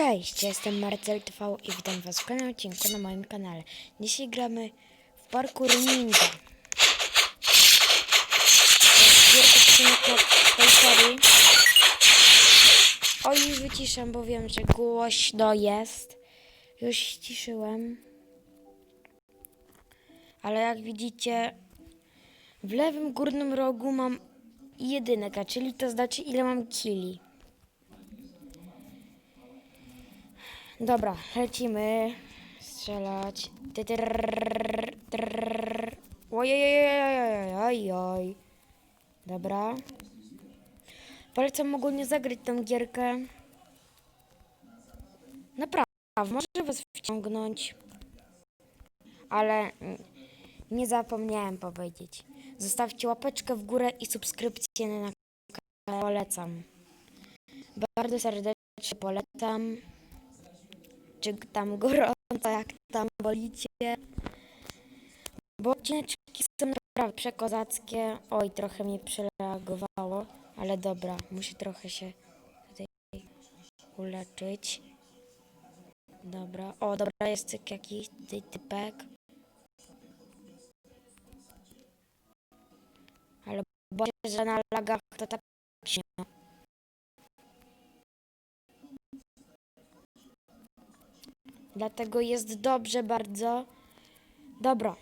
Cześć, jestem Marcel TV i witam was w kolejnym odcinku na moim kanale. Dzisiaj gramy w parkour ninja. Pierwszy tej. O, już wyciszę, bo wiem, że głośno jest. Już ściszyłem. Ale jak widzicie, w lewym górnym rogu mam jedynkę, czyli to znaczy ile mam kili. Dobra, lecimy. Strzelać. Ojojojojojojoj. Dobra. Polecam ogólnie zagrać tą gierkę. Naprawdę, może was wciągnąć. Ale mm, nie zapomniałem powiedzieć. Zostawcie łapeczkę w górę i subskrypcję na kanał. Polecam. Bardzo serdecznie polecam czy tam gorąco, jak tam bolicie. Bo odcineczki są naprawdę przekozackie. Oj, trochę mi przereagowało, ale dobra, muszę trochę się tutaj uleczyć. Dobra, o, dobra, jest jakiś ty, typek. Ale boję że na lagach to tak się. Dlatego jest dobrze bardzo. Dobro.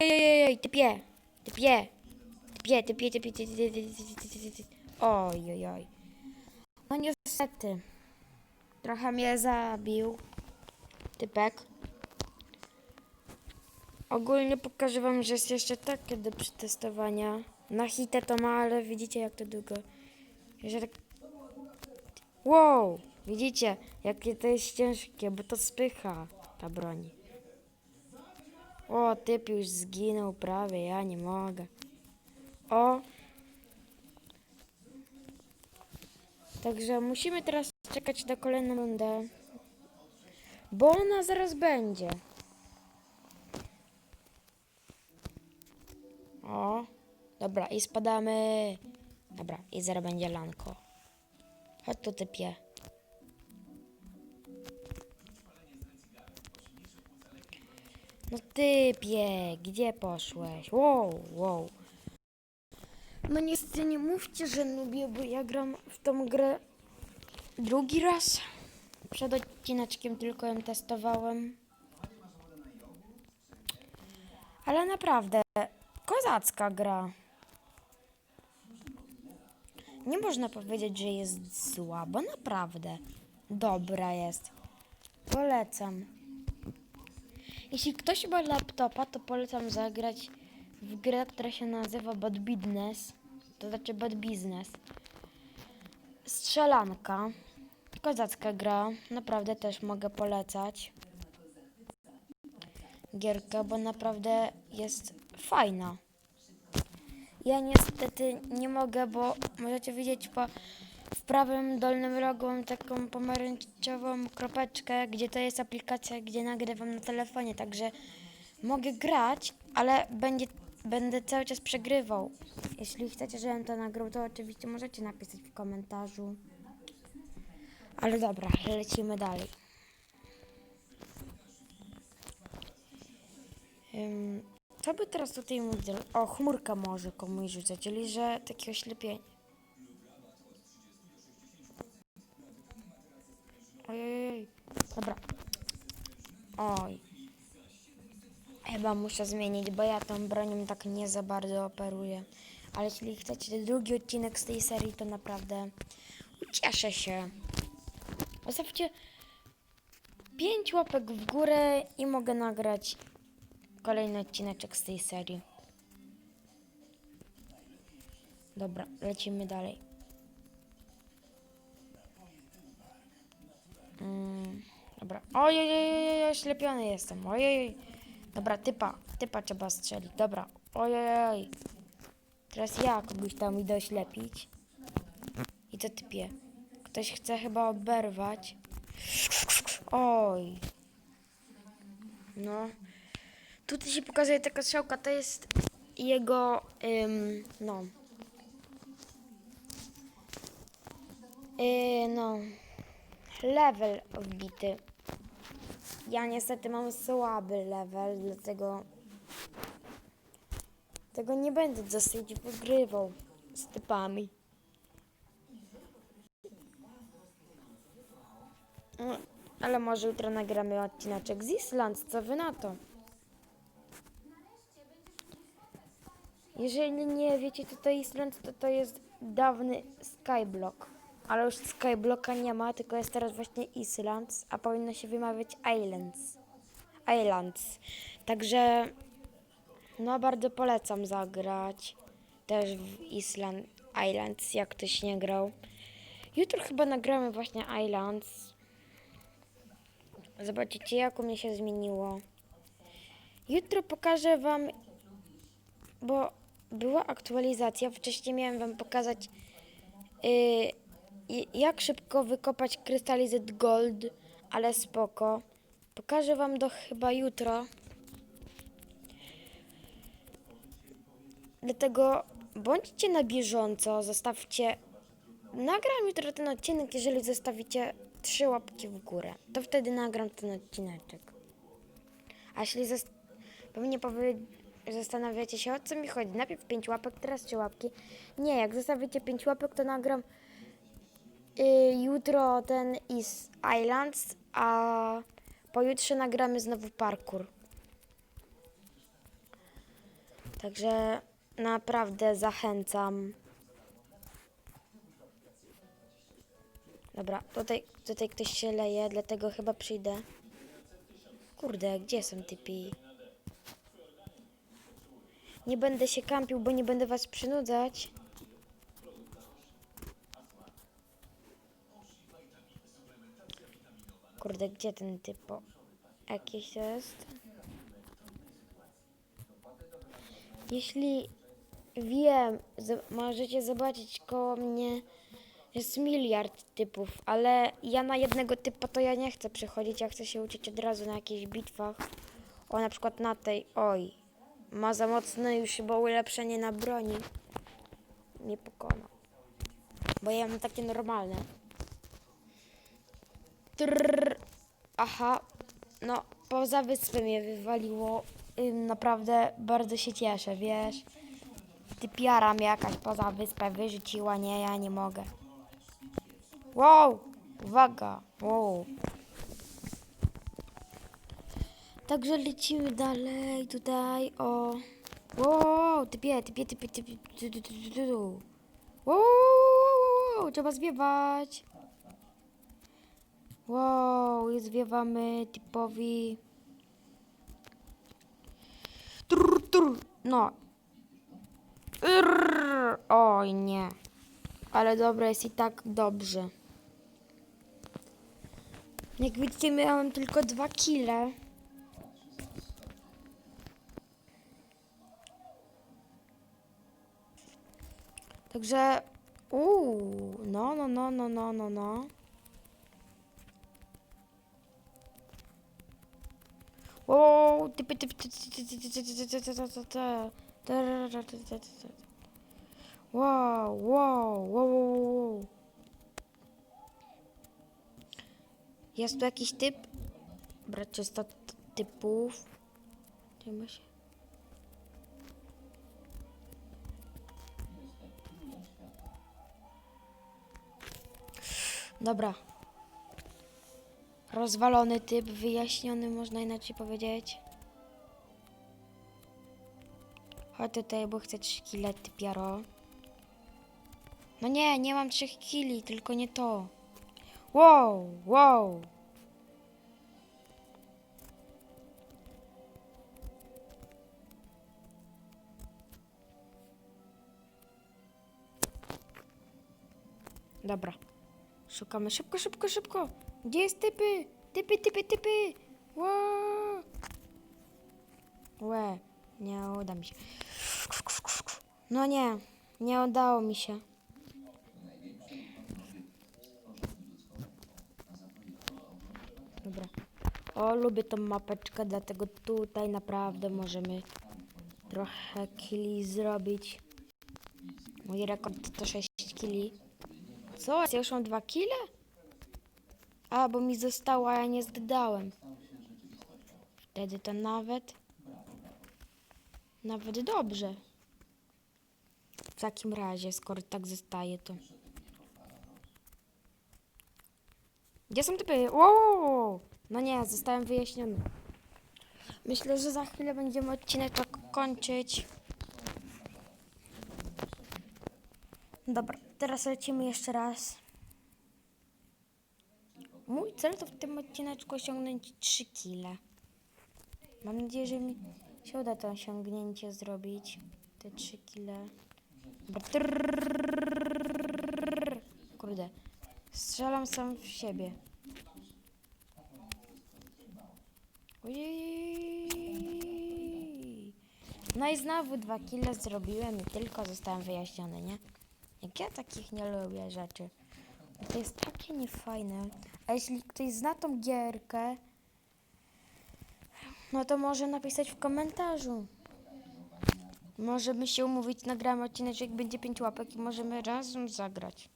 Ojojoj, typie, typie, typie, typie, typie, typie, typie, ojojoj. No niestety, trochę mnie zabił typek. Ogólnie pokażę wam, że jest jeszcze takie do przetestowania. Na hitę to ma, ale widzicie jak to długo. Jeszcze tak... Wow! Widzicie, jakie to jest ciężkie, bo to spycha ta broń. O, typ już zginął prawie, ja nie mogę. O. Także musimy teraz czekać na kolejną rundę. Bo ona zaraz będzie. O, dobra, i spadamy. Dobra, i zaraz będzie lanko. Chodź tu typie. No typie, gdzie poszłeś? Wow, wow. No niestety nie mówcie, że lubię, bo ja gram w tą grę drugi raz. Przed odcineczkiem tylko ją testowałem. Ale naprawdę, kozacka gra. Nie można powiedzieć, że jest zła, bo naprawdę dobra jest. Polecam. Jeśli ktoś ma laptopa, to polecam zagrać w grę, która się nazywa Bad Business. To znaczy Bad Business. Strzelanka. Kozacka gra. Naprawdę też mogę polecać. Gierkę, bo naprawdę jest fajna. Ja niestety nie mogę, bo możecie widzieć po prawym dolnym rogu mam taką pomarańczową kropeczkę, gdzie to jest aplikacja, gdzie nagrywam na telefonie, także mogę grać, ale będzie, będę cały czas przegrywał. Jeśli chcecie, żebym to nagrał, to oczywiście możecie napisać w komentarzu. Ale dobra, lecimy dalej. Ym, co by teraz tutaj zrobić? O, chmurka może komuś rzucać, czyli że takie oślepienie. Chyba muszę zmienić, bo ja tą bronią tak nie za bardzo operuję. Ale jeśli chcecie drugi odcinek z tej serii, to naprawdę ucieszę się. Zostawcie 5 łapek w górę i mogę nagrać kolejny odcineczek z tej serii. Dobra, lecimy dalej. Mm, dobra. Ojej, oślepiony jestem. Ojej. Dobra, typa, typa trzeba strzelić. Dobra. Ojej. Teraz ja kogoś tam idę oślepić. I to typie. Ktoś chce chyba oberwać. Oj. No. Tutaj się pokazuje taka strzałka, to jest jego, ym, no. Yy, no. level wbity. Ja niestety mam słaby level, dlatego tego nie będę dosyć wygrywał z typami. No, ale może jutro nagramy odcineczek z Island, co wy na to? Jeżeli nie wiecie, co to Island, to to jest dawny Skyblock. Ale już Skyblocka nie ma, tylko jest teraz właśnie Islands, a powinno się wymawiać Islands. Islands. Także no bardzo polecam zagrać też w Island Islands, jak ktoś nie grał. Jutro chyba nagramy właśnie Islands. Zobaczycie, jak u mnie się zmieniło. Jutro pokażę Wam, bo była aktualizacja. Wcześniej miałem Wam pokazać, yy, i- jak szybko wykopać krystalizet gold, ale spoko. Pokażę Wam do chyba jutro. Dlatego bądźcie na bieżąco, zostawcie. Nagram jutro ten odcinek, jeżeli zostawicie trzy łapki w górę. To wtedy nagram ten odcineczek. A jeśli pewnie zastanawiacie się, o co mi chodzi. Najpierw pięć łapek, teraz trzy łapki. Nie, jak zostawicie pięć łapek, to nagram jutro ten Is Islands, a pojutrze nagramy znowu parkour. Także naprawdę zachęcam. Dobra, tutaj, tutaj ktoś się leje, dlatego chyba przyjdę. Kurde, gdzie są typi? Nie będę się kampił, bo nie będę was przynudzać. Kurde, gdzie ten typo? Jakiś jest? Jeśli wiem, możecie zobaczyć koło mnie jest miliard typów, ale ja na jednego typa to ja nie chcę przechodzić, ja chcę się uczyć od razu na jakichś bitwach. O, na przykład na tej, oj, ma za mocne już chyba ulepszenie na broni. Nie pokona. Bo ja mam takie normalne. Trrr. Aha, no poza wyspę mnie wywaliło. Naprawdę bardzo się cieszę, wiesz. Typiara mnie jakaś poza wyspę wyrzuciła, nie, ja nie mogę. Wow, uwaga, wow. Także lecimy dalej tutaj, o. Wow, typie, typie, typie, typie, tu, tu, tu, tu, tu. Wow, wow, wow, trzeba zwiewać. Wow, i zwiewamy typowi. Trr, no. Trr, oj nie. Ale dobra, jest i tak dobrze. Jak widzicie, miałem tylko dwa kile. Także, uuu, no, no, no, no, no, no, no. Ty, ty, ty. Wow, wow, wow, wow, wow. Jest tu jakiś typ? Brać 300 t- typów. Idziemy się. Dobra. Rozwalony typ, wyjaśniony, można inaczej powiedzieć. Chodź tutaj, bo chcę 3 kile, typiaro. No nie, nie mam 3 kili, tylko nie to. Wow, wow. Dobra. Szukamy szybko, szybko, szybko. Gdzie jest typy? Typy, typy, typy. Wow. Łe, nie uda mi się. No nie, nie udało mi się. Dobra. O, lubię tą mapeczkę, dlatego tutaj naprawdę możemy trochę killi zrobić. Mój rekord to 6 killi. Co? Ja już mam 2 kile? A, bo mi zostało, a ja nie zdałem. Wtedy to nawet... Nawet dobrze. W takim razie, skoro tak zostaje, to... Gdzie są typy? Wow! No nie, zostałem wyjaśniony. Myślę, że za chwilę będziemy odcinek kończyć. Dobra, teraz lecimy jeszcze raz. Mój cel to w tym odcineczku osiągnąć 3 kile. Mam nadzieję, że mi się uda to osiągnięcie zrobić. Te 3 kile. Kurde. Strzelam sam w siebie. No i znowu dwa kile zrobiłem i tylko zostałem wyjaśniony, nie? Jak ja takich nie lubię rzeczy. To jest takie niefajne. A jeśli ktoś zna tą gierkę, no to może napisać w komentarzu. Możemy się umówić, nagramy odcinek, jak będzie pięć łapek i możemy razem zagrać.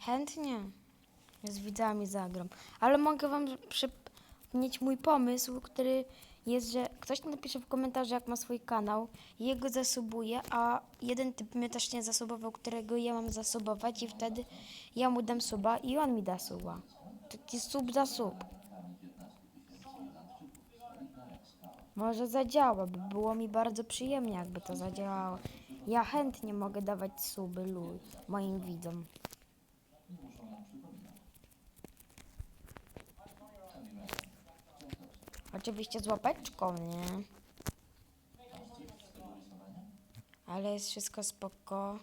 Chętnie. Z widzami zagram. Ale mogę wam przypomnieć mój pomysł, który jest, że ktoś napisze w komentarzu, jak ma swój kanał, jego zasubuje, a jeden typ mnie też nie zasubował, którego ja mam zasubować i wtedy ja mu dam suba i on mi da suba. Taki sub za sub. Może zadziała, by było mi bardzo przyjemnie, jakby to zadziałało. Ja chętnie mogę dawać suby lu moim widzom. Oczywiście z łapeczką, nie? Ale jest wszystko spoko.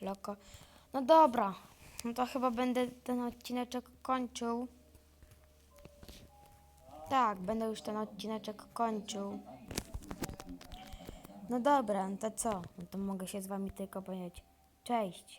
Loko. No dobra. No to chyba będę ten odcineczek kończył. Tak, będę już ten odcineczek kończył. No dobra, no to co? No to mogę się z wami tylko powiedzieć. Cześć.